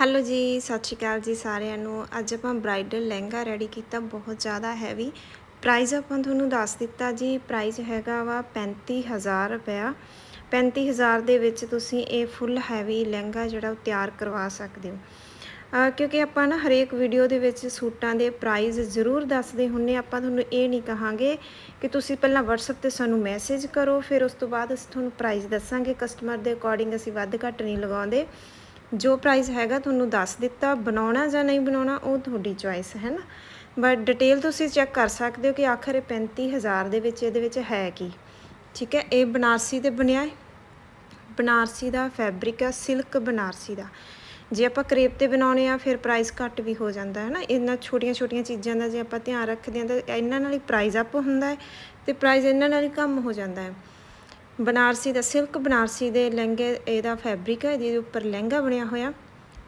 Hello ਜੀ, ਸਤਿ ਸ਼੍ਰੀ ਅਕਾਲ ਜੀ ਸਾਰਿਆਂ ਨੂੰ। ਅੱਜ ਆਪਾਂ ਬ੍ਰਾਈਡਲ ਲਹਿੰਗਾ ਰੈਡੀ ਕੀਤਾ, ਬਹੁਤ ਜ਼ਿਆਦਾ ਹੈਵੀ ਪ੍ਰਾਈਸ ਆਪਾਂ ਤੁਹਾਨੂੰ ਦੱਸ ਦਿੱਤਾ ਜੀ ਪ੍ਰਾਈਸ ਹੈਗਾ ਵਾ 35000 ਰੁਪਇਆ। 35000 ਦੇ ਵਿੱਚ ਤੁਸੀਂ ਇਹ ਫੁੱਲ ਹੈਵੀ ਲਹਿੰਗਾ ਜਿਹੜਾ ਉਹ ਤਿਆਰ ਕਰਵਾ ਸਕਦੇ ਹੋ। ਕਿਉਂਕਿ ਆਪਾਂ ਨਾ ਹਰੇਕ ਵੀਡੀਓ ਦੇ ਵਿੱਚ ਸੂਟਾਂ ਦੇ ਪ੍ਰਾਈਸ ਜ਼ਰੂਰ ਦੱਸਦੇ ਹੁੰਨੇ ਆਪਾਂ ਤੁਹਾਨੂੰ ਇਹ ਨਹੀਂ ਕਹਾਂਗੇ ਕਿ ਤੁਸੀਂ ਪਹਿਲਾਂ WhatsApp ਤੇ ਸਾਨੂੰ ਮੈਸੇਜ ਕਰੋ, ਫਿਰ ਉਸ ਤੋਂ ਬਾਅਦ ਅਸੀਂ ਤੁਹਾਨੂੰ ਪ੍ਰਾਈਸ ਦੱਸਾਂਗੇ। ਕਸਟਮਰ ਦੇ ਅਕੋਰਡਿੰਗ ਅਸੀਂ ਵੱਧ ਘੱਟ ਨਹੀਂ ਲਗਾਉਂਦੇ। ਜੋ ਪ੍ਰਾਈਸ ਹੈਗਾ ਤੁਹਾਨੂੰ ਦੱਸ ਦਿੱਤਾ, ਬਣਾਉਣਾ ਜਾਂ ਨਹੀਂ ਬਣਾਉਣਾ, ਉਹ ਤੁਹਾਡੀ ਚੁਆਇਸ ਹੈ ਨਾ? ਬਟ ਡਿਟੇਲ ਤੁਸੀਂ ਚੈੱਕ ਕਰ ਸਕਦੇ ਹੋ ਕਿ ਆਖਰ ਇਹ 35000 ਦੇ ਵਿੱਚ, ਇਹਦੇ ਵਿੱਚ ਹੈ ਕੀ। ਠੀਕ ਹੈ, ਇਹ ਬਨਾਰਸੀ ਤੇ ਬਣਿਆ ਹੈ। ਬਨਾਰਸੀ ਦਾ ਫੈਬਰਿਕ ਹੈ ਸਿਲਕ ਬਨਾਰਸੀ ਦਾ। ਜੇ ਆਪਾਂ ਕਰੇਪ ਤੇ ਬਣਾਉਣੇ ਆ, ਫਿਰ ਪ੍ਰਾਈਸ ਘੱਟ ਵੀ ਹੋ ਜਾਂਦਾ, ਹੈ ਨਾ? ਇਹਨਾਂ ਛੋਟੀਆਂ ਛੋਟੀਆਂ ਚੀਜ਼ਾਂ ਦਾ ਜੇ ਆਪਾਂ ਧਿਆਨ ਰੱਖਦੇ ਹਾਂ, ਤਾਂ ਇਹਨਾਂ ਨਾਲ ਹੀ ਪ੍ਰਾਈਸ ਅਪ ਹੁੰਦਾ ਹੈ ਤੇ ਪ੍ਰਾਈਸ ਇਹਨਾਂ ਨਾਲ ਹੀ ਕਮ ਹੋ ਜਾਂਦਾ ਹੈ। ਬਨਾਰਸੀ ਦਾ ਸਿਲਕ, ਬਨਾਰਸੀ ਦੇ ਲਹਿੰਗੇ, ਇਹਦਾ ਫੈਬਰਿਕ ਹੈ ਜਿਹਦੇ ਉੱਪਰ ਲਹਿੰਗਾ ਬਣਿਆ ਹੋਇਆ।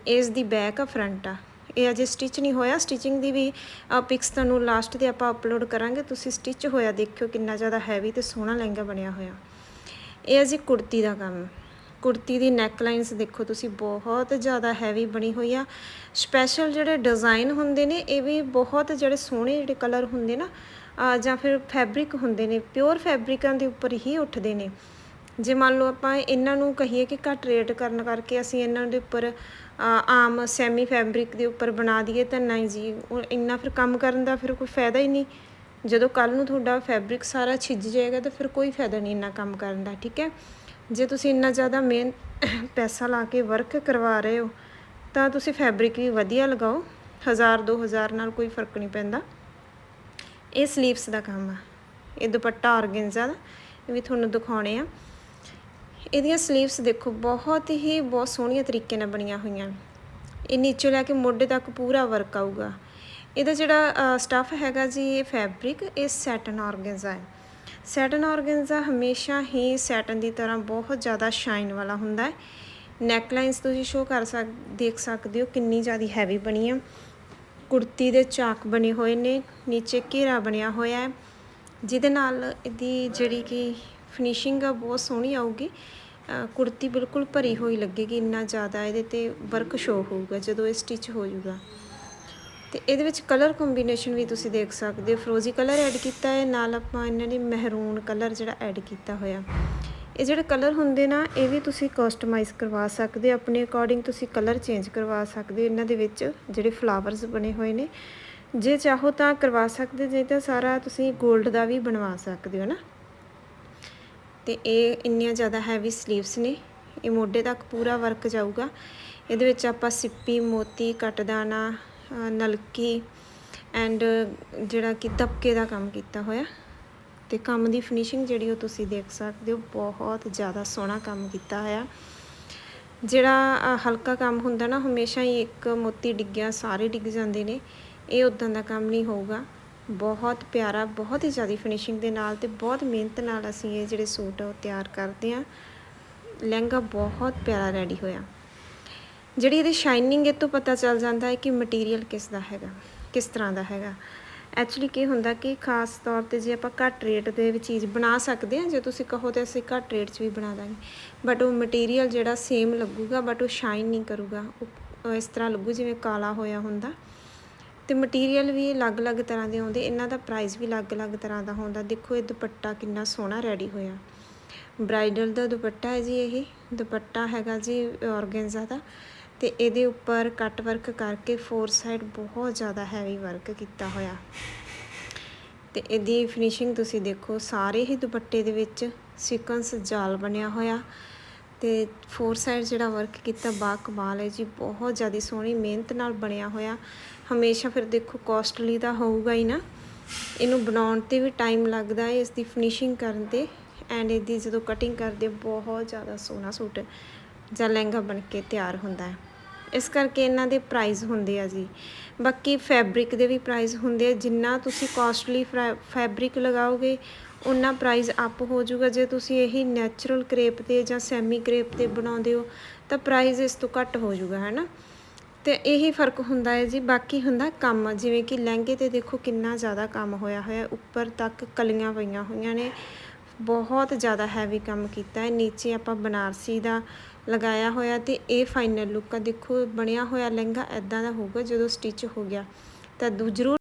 ਇਸ ਦੀ ਬੈਕ ਆ, ਫਰੰਟ ਆ। ਇਹ ਅਜੇ ਸਟਿਚ ਨਹੀਂ ਹੋਇਆ। ਸਟਿਚਿੰਗ ਦੀ ਵੀ ਪਿਕਸ ਤੁਹਾਨੂੰ ਲਾਸਟ ਤੇ ਆਪਾਂ ਅਪਲੋਡ ਕਰਾਂਗੇ। ਤੁਸੀਂ ਸਟਿਚ ਹੋਇਆ ਦੇਖਿਓ ਕਿੰਨਾ ਜ਼ਿਆਦਾ ਹੈਵੀ ਤੇ ਸੋਹਣਾ ਲਹਿੰਗਾ ਬਣਿਆ ਹੋਇਆ। ਇਹ ਹੈ ਜੀ ਕੁੜਤੀ ਦਾ ਕੰਮ। ਕੁੜਤੀ ਦੀ ਨੈਕ ਲਾਈਨਸ ਦੇਖੋ ਤੁਸੀਂ, ਬਹੁਤ ਜ਼ਿਆਦਾ ਹੈਵੀ ਬਣੀ ਹੋਈ ਆ। ਸਪੈਸ਼ਲ ਜਿਹੜੇ ਡਿਜ਼ਾਈਨ ਹੁੰਦੇ ਨੇ, ਇਹ ਵੀ ਬਹੁਤ ਜਿਹੜੇ ਸੋਹਣੇ ਜਿਹੜੇ ਕਲਰ ਹੁੰਦੇ ਨਾ ਜਾਂ ਫਿਰ ਫੈਬਰਿਕ ਹੁੰਦੇ ਨੇ ਪਿਓਰ ਫੈਬਰਿਕਾਂ ਦੇ ਉੱਪਰ ਹੀ ਉੱਠਦੇ ਨੇ। ਜੇ ਮੰਨ ਲਓ ਆਪਾਂ ਇਹਨਾਂ ਨੂੰ ਕਹੀਏ ਕਿ ਘੱਟ ਰੇਟ ਕਰਨ ਕਰਕੇ ਅਸੀਂ ਇਹਨਾਂ ਦੇ ਉੱਪਰ ਆਮ ਸੈਮੀ ਫੈਬਰਿਕ ਦੇ ਉੱਪਰ ਬਣਾ ਦਈਏ, ਤਾਂ ਨਹੀਂ ਜੀ, ਉਹ ਇੰਨਾ ਫਿਰ ਕੰਮ ਕਰਨ ਦਾ ਫਿਰ ਕੋਈ ਫਾਇਦਾ ਹੀ ਨਹੀਂ। ਜਦੋਂ ਕੱਲ ਨੂੰ ਤੁਹਾਡਾ ਫੈਬਰਿਕ ਸਾਰਾ ਛਿੱਜ ਜਾਏਗਾ, ਤਾਂ ਫਿਰ ਕੋਈ ਫਾਇਦਾ ਨਹੀਂ ਇੰਨਾ ਕੰਮ ਕਰਨ ਦਾ, ਠੀਕ ਹੈ? ਜੇ ਤੁਸੀਂ ਇੰਨਾ ਜ਼ਿਆਦਾ ਮੇਨ ਪੈਸਾ ਲਾ ਕੇ ਵਰਕ ਕਰਵਾ ਰਹੇ ਹੋ, ਤਾਂ ਤੁਸੀਂ ਫੈਬਰਿਕ ਵੀ ਵਧੀਆ ਲਗਾਓ। 1000 2000 ਨਾਲ ਕੋਈ ਫ਼ਰਕ ਨਹੀਂ ਪੈਂਦਾ। ਇਹ ਸਲੀਵਸ ਦਾ ਕੰਮ ਆ। ਇਹ ਦੁਪੱਟਾ ਆਰਗੈਂਜ਼ਾ ਦਾ ਇਹ ਵੀ ਤੁਹਾਨੂੰ ਦਿਖਾਉਣੇ ਆ। ਇਹਦੀਆਂ ਸਲੀਵਸ ਦੇਖੋ, ਬਹੁਤ ਹੀ ਬਹੁਤ ਸੋਹਣੀਆਂ ਤਰੀਕੇ ਨਾਲ ਬਣੀਆਂ ਹੋਈਆਂ। ਇਹ ਨੀਚੇ ਲੈ ਕੇ ਮੋਢੇ ਤੱਕ ਪੂਰਾ ਵਰਕ ਆਊਗਾ। ਇਹਦਾ ਜਿਹੜਾ ਸਟਫ ਹੈਗਾ ਜੀ, ਇਹ ਫੈਬਰਿਕ ਇਹ ਸੈਟਨ ਆਰਗੈਂਜ਼ਾ ਹੈ ਸੈਟਨ ਆਰਗੈਂਜ਼ਾ ਹਮੇਸ਼ਾ ਹੀ ਸੈਟਨ ਦੀ ਤਰ੍ਹਾਂ ਬਹੁਤ ਜ਼ਿਆਦਾ ਸ਼ਾਈਨ ਵਾਲਾ ਹੁੰਦਾ ਹੈ। ਨੈਕ ਲਾਈਨਸ ਤੁਸੀਂ ਸ਼ੋ ਕਰ ਸਕ, ਦੇਖ ਸਕਦੇ ਹੋ ਕਿੰਨੀ ਜ਼ਿਆਦਾ ਹੈਵੀ ਬਣੀ ਹੈ ਕੁੜਤੀ ਦੇ ਚਾਕ ਬਣੇ ਹੋਏ ਨੇ, ਨੀਚੇ ਘੇਰਾ ਬਣਿਆ ਹੋਇਆ ਹੈ। ਜਿਹਦੇ ਨਾਲ ਇਹਦੀ ਜਿਹੜੀ ਕਿ ਫਿਨਿਸ਼ਿੰਗ ਆ, ਬਹੁਤ ਸੋਹਣੀ ਆਊਗੀ। ਕੁੜਤੀ ਬਿਲਕੁਲ ਭਰੀ ਹੋਈ ਲੱਗੇਗੀ, ਇੰਨਾ ਜ਼ਿਆਦਾ ਇਹਦੇ ਤੇ ਵਰਕ ਸ਼ੋ ਹੋਊਗਾ, ਜਦੋਂ ਇਹ ਸਟਿਚ ਹੋ ਜਾਊਗਾ। ਤੇ ਇਹਦੇ ਵਿੱਚ ਕਲਰ ਕੰਬੀਨੇਸ਼ਨ ਵੀ ਤੁਸੀਂ ਦੇਖ ਸਕਦੇ ਹੋ। ਫਰੋਜ਼ੀ ਕਲਰ ਐਡ ਕੀਤਾ ਹੈ, ਨਾਲ ਆਪਾਂ ਇਹਨਾਂ ਨੇ ਮਹਿਰੂਨ ਕਲਰ ਜਿਹੜਾ ਐਡ ਕੀਤਾ ਹੋਇਆ। ਇਹ ਜਿਹੜੇ ਕਲਰ ਹੁੰਦੇ ਨਾ, ਇਹ ਵੀ ਤੁਸੀਂ ਕਸਟਮਾਈਜ਼ ਕਰਵਾ ਸਕਦੇ ਹੋ। ਆਪਣੇ ਅਕੋਰਡਿੰਗ ਤੁਸੀਂ ਕਲਰ ਚੇਂਜ ਕਰਵਾ ਸਕਦੇ ਹੋ। ਇਹਨਾਂ ਦੇ ਵਿੱਚ ਜਿਹੜੇ ਫਲਾਵਰਸ ਬਣੇ ਹੋਏ ਨੇ। ਜੇ ਚਾਹੋ ਤਾਂ ਕਰਵਾ ਸਕਦੇ, ਜੇ ਤਾਂ ਸਾਰਾ ਤੁਸੀਂ 골ਡ ਦਾ ਵੀ ਬਣਵਾ ਸਕਦੇ ਹੋ ਨਾ। ਤੇ ਇਹ ਇੰਨੀਆਂ ਜ਼ਿਆਦਾ ਹੈਵੀ ਸਲੀਵਸ ਨੇ। ਇਹ ਮੋਢੇ ਤੱਕ ਪੂਰਾ ਵਰਕ ਜਾਊਗਾ। ਇਹਦੇ ਵਿੱਚ ਆਪਾਂ ਸਿੱਪੀ, ਮੋਤੀ ਕਟਦਾਨਾ ਨਲਕੀ ਐਂਡ ਜਿਹੜਾ ਕਿ ਤਬਕੇ ਦਾ ਕੰਮ ਕੀਤਾ ਹੋਇਆ। ਤੇ ਕੰਮ ਦੀ ਫਿਨਿਸ਼ਿੰਗ ਜਿਹੜੀ ਉਹ ਤੁਸੀਂ ਦੇਖ ਸਕਦੇ ਹੋ, ਬਹੁਤ ਜ਼ਿਆਦਾ ਸੋਹਣਾ ਕੰਮ ਕੀਤਾ ਹੋਇਆ। ਜਿਹੜਾ ਹਲਕਾ ਕੰਮ ਹੁੰਦਾ ਨਾ, ਹਮੇਸ਼ਾ ਹੀ ਇੱਕ ਮੋਤੀ ਡਿੱਗਿਆ, ਸਾਰੇ ਡਿੱਗ ਜਾਂਦੇ ਨੇ। ਇਹ ਉਦਾਂ ਦਾ ਕੰਮ ਨਹੀਂ ਹੋਊਗਾ। ਬਹੁਤ ਪਿਆਰਾ, ਬਹੁਤ ਹੀ ਜ਼ਿਆਦਾ ਫਿਨਿਸ਼ਿੰਗ ਦੇ ਨਾਲ ਤੇ ਬਹੁਤ ਮਿਹਨਤ ਨਾਲ ਅਸੀਂ ਇਹ ਜਿਹੜੇ ਸੂਟ ਆ ਉਹ ਤਿਆਰ ਕਰਦੇ ਆ ਲਹਿੰਗਾ ਬਹੁਤ ਪਿਆਰਾ ਰੈਡੀ ਹੋਇਆ। ਜਿਹੜੀ ਇਹਦੀ ਸ਼ਾਈਨਿੰਗ ਇਹ ਤੋਂ ਪਤਾ ਚੱਲ ਜਾਂਦਾ ਹੈ ਕਿ ਮਟੀਰੀਅਲ ਕਿਸ ਦਾ ਹੈਗਾ, ਕਿਸ ਤਰ੍ਹਾਂ ਦਾ ਹੈਗਾ। ਐਕਚੁਅਲੀ ਕੀ ਹੁੰਦਾ ਕਿ ਖਾਸ ਤੌਰ ਤੇ ਜੇ ਆਪਾਂ ਘੱਟ ਰੇਟ ਦੇ ਵਿੱਚ ਚੀਜ਼ ਬਣਾ ਸਕਦੇ ਹਾਂ, ਜੇ ਤੁਸੀਂ ਕਹੋ ਤੇ ਅਸੀਂ ਘੱਟ ਰੇਟ 'ਚ ਵੀ ਬਣਾ ਦਾਂਗੇ। ਬਟ ਉਹ ਮਟੀਰੀਅਲ ਜਿਹੜਾ ਸੇਮ ਲੱਗੂਗਾ ਬਟ ਉਹ ਸ਼ਾਈਨ ਨਹੀਂ ਕਰੂਗਾ। ਉਹ ਇਸ ਤਰ੍ਹਾਂ ਲੱਗੂ ਜਿਵੇਂ ਕਾਲਾ ਹੋਇਆ ਹੁੰਦਾ। ਤੇ ਮਟੀਰੀਅਲ ਵੀ ਅਲੱਗ-ਅਲੱਗ ਤਰ੍ਹਾਂ ਦੇ ਆਉਂਦੇ। ਇਹਨਾਂ ਦਾ ਪ੍ਰਾਈਸ ਵੀ ਅਲੱਗ-ਅਲੱਗ ਤਰ੍ਹਾਂ ਦਾ ਹੁੰਦਾ। ਦੇਖੋ, ਇਹ ਦੁਪੱਟਾ ਕਿੰਨਾ ਸੋਹਣਾ ਰੈਡੀ ਹੋਇਆ। ਬ੍ਰਾਈਡਲ ਦਾ ਦੁਪੱਟਾ ਹੈ ਜੀ ਇਹ। ਦੁਪੱਟਾ ਹੈਗਾ ਜੀ ਔਰਗੈਂਜ਼ਾ ਦਾ। ਤੇ ਇਹਦੇ ਉੱਪਰ ਕੱਟ ਵਰਕ ਕਰਕੇ ਫੋਰ ਸਾਈਡ ਬਹੁਤ ਜ਼ਿਆਦਾ ਹੈਵੀ ਵਰਕ ਕੀਤਾ ਹੋਇਆ। ਤੇ ਇਹਦੀ ਫਿਨਿਸ਼ਿੰਗ ਤੁਸੀਂ ਦੇਖੋ, ਸਾਰੇ ਹੀ ਦੁਪੱਟੇ ਦੇ ਵਿੱਚ ਸੀਕੁਐਂਸ ਜਾਲ ਬਣਿਆ ਹੋਇਆ। ਤੇ ਫੋਰ ਸਾਈਡ ਜਿਹੜਾ ਵਰਕ ਕੀਤਾ ਬਾ ਕਮਾਲ ਹੈ ਜੀ, ਬਹੁਤ ਜ਼ਿਆਦਾ ਸੋਹਣੀ ਮਿਹਨਤ ਨਾਲ ਬਣਿਆ ਹੋਇਆ। ਹਮੇਸ਼ਾ ਫਿਰ ਦੇਖੋ ਕਾਸਟਲੀ ਤਾਂ ਹੋਊਗਾ ਹੀ ਨਾ। ਇਹਨੂੰ ਬਣਾਉਣ ਤੇ ਵੀ ਟਾਈਮ ਲੱਗਦਾ ਹੈ ਇਸ ਦੀ ਫਿਨਿਸ਼ਿੰਗ ਕਰਨ ਤੇ। ਐਂਡ ਇਹਦੀ ਜਦੋਂ ਕਟਿੰਗ ਕਰਦੇ, ਬਹੁਤ ਜ਼ਿਆਦਾ ਸੋਹਣਾ ਸੂਟ ਜਾਂ ਲਹਿੰਗਾ ਬਣ ਕੇ ਤਿਆਰ ਹੁੰਦਾ ਹੈ। ਇਸ ਕਰਕੇ ਇਹਨਾਂ ਦੇ ਪ੍ਰਾਈਸ ਹੁੰਦੇ ਆ ਜੀ। ਬਾਕੀ ਫੈਬਰਿਕ ਦੇ ਵੀ ਪ੍ਰਾਈਸ ਹੁੰਦੇ ਆ, ਜਿੰਨਾ ਤੁਸੀਂ ਕਾਸਟਲੀ ਫੈਬਰਿਕ ਲਗਾਓਗੇ ਉਨਾ ਪ੍ਰਾਈਸ ਅਪ ਹੋ ਜਾਊਗਾ। ਜੇ ਤੁਸੀਂ ਇਹੀ ਨੈਚੁਰਲ ਕ੍ਰੇਪ ਤੇ ਜਾਂ ਸੈਮੀ ਕ੍ਰੇਪ ਤੇ ਬਣਾਉਂਦੇ ਹੋ, ਤਾਂ ਪ੍ਰਾਈਸ ਇਸ ਤੋਂ ਘੱਟ ਹੋ ਜਾਊਗਾ ਹੈ ਨਾ ਤੇ ਇਹੀ ਫ਼ਰਕ ਹੁੰਦਾ ਹੈ ਜੀ। ਬਾਕੀ ਹੁੰਦਾ ਕੰਮ, ਜਿਵੇਂ ਕਿ ਲਹਿੰਗੇ ਤੇ ਦੇਖੋ ਕਿੰਨਾ ਜ਼ਿਆਦਾ ਕੰਮ ਹੋਇਆ ਹੋਇਆ, ਉੱਪਰ ਤੱਕ ਕਲੀਆਂ ਪਈਆਂ ਹੋਈਆਂ ਨੇ। ਬਹੁਤ ਜ਼ਿਆਦਾ ਹੈਵੀ ਕੰਮ ਕੀਤਾ ਹੈ। ਨੀਚੇ ਆਪਾਂ ਬਨਾਰਸੀ ਦਾ ਲਗਾਇਆ ਹੋਇਆ ਤੇ ਇਹ ਫਾਈਨਲ ਲੁੱਕ ਆ। ਦੇਖੋ, ਬਣਿਆ ਹੋਇਆ ਲਹਿੰਗਾ ਐਦਾਂ ਦਾ ਹੋਊਗਾ ਜਦੋਂ ਸਟਿਚ ਹੋ ਗਿਆ। ਤਾਂ ਦੂ ਜ਼ਰੂਰ